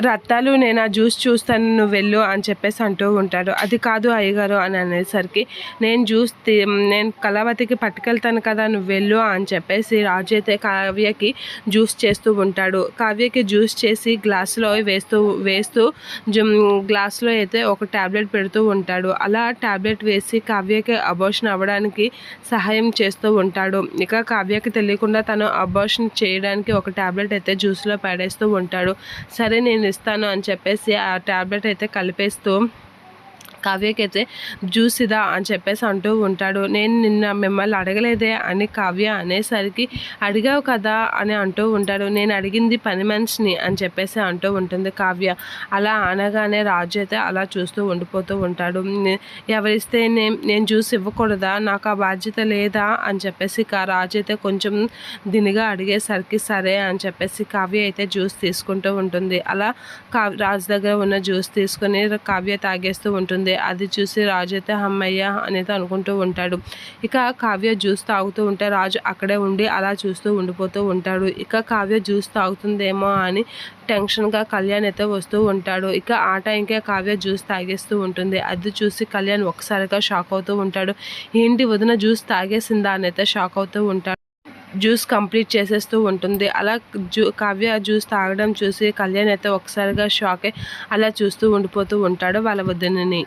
రత్తాలు నేను ఆ జ్యూస్ చూస్తాను నువ్వు వెళ్ళు అని చెప్పేసి అంటూ ఉంటాడు. అది కాదు అయ్యగారు అని అనేసరికి నేను జ్యూస్ తీ- నేను కళావతికి పట్టుకెళ్తాను కదా నువ్వు వెళ్ళు అని చెప్పేసి రాజు అయితే కావ్యకి జ్యూస్ చేస్తూ ఉంటాడు. కావ్యకి జ్యూస్ చేసి గ్లాసులో వేస్తూ వేస్తూ గ్లాసులో అయితే ఒక ట్యాబ్లెట్ పెడుతూ ఉంటాడు. అలా ట్యాబ్లెట్ వేసి కావ్యకి అబోషన్ అవ్వడానికి సహాయం చేస్తూ ఉంటాడు. ఇక కావ్యకి తెలియకుండా తను అబోషన్ చేయడానికి ఒక ట్యాబ్లెట్ అయితే జ్యూస్లో పడేస్తూ ఉంటాడు. సరే నేను ఇస్తాను అని చెప్పేసి ఆ ట్యాబ్లెట్ అయితే కలిపేస్తూ కావ్యకైతే జ్యూస్ ఇదా అని చెప్పేసి అంటూ ఉంటాడు. నేను నిన్న మిమ్మల్ని అడగలేదే అని కావ్య అనేసరికి అడిగావు కదా అని అంటూ ఉంటాడు. నేను అడిగింది పని మనిషిని అని చెప్పేసి అంటూ ఉంటుంది కావ్య. అలా అనగానే రాజు అయితే అలా చూస్తూ ఉండిపోతూ ఉంటాడు. ఎవరిస్తే నేను నేను జ్యూస్ ఇవ్వకూడదా? నాకు ఆ బాధ్యత లేదా? అని చెప్పేసి రాజు అయితే కొంచెం దినిగా అడిగేసరికి సరే అని చెప్పేసి కావ్య అయితే జ్యూస్ తీసుకుంటూ ఉంటుంది. అలా కా రాజు దగ్గర ఉన్న జ్యూస్ తీసుకొని కావ్య తాగేస్తూ ఉంటుంది. అది చూసి రాజు అయితే అమ్మయ్య అనేది అనుకుంటూ ఉంటాడు. ఇక కావ్య జ్యూస్ తాగుతూ ఉంటే రాజు అక్కడే ఉండి అలా చూస్తూ ఉండిపోతూ ఉంటాడు. ఇక కావ్య జ్యూస్ తాగుతుందేమో అని టెన్షన్గా కళ్యాణ్ అయితే వస్తూ ఉంటాడు. ఇక ఆ టైంకే కావ్య జ్యూస్ తాగేస్తూ ఉంటుంది. అది చూసి కళ్యాణ్ ఒకసారిగా షాక్ అవుతూ ఉంటాడు. ఏంటి వదిన జ్యూస్ తాగేసిందా అని అయితే షాక్ అవుతూ ఉంటాడు. జ్యూస్ కంప్లీట్ చేసేస్తూ ఉంటుంది. అలా జ్యూ కావ్య జ్యూస్ తాగడం చూసి కళ్యాణ్ అయితే ఒకసారిగా షాక్ అలా చూస్తూ ఉండిపోతూ ఉంటాడు వాళ్ళ వద్దనని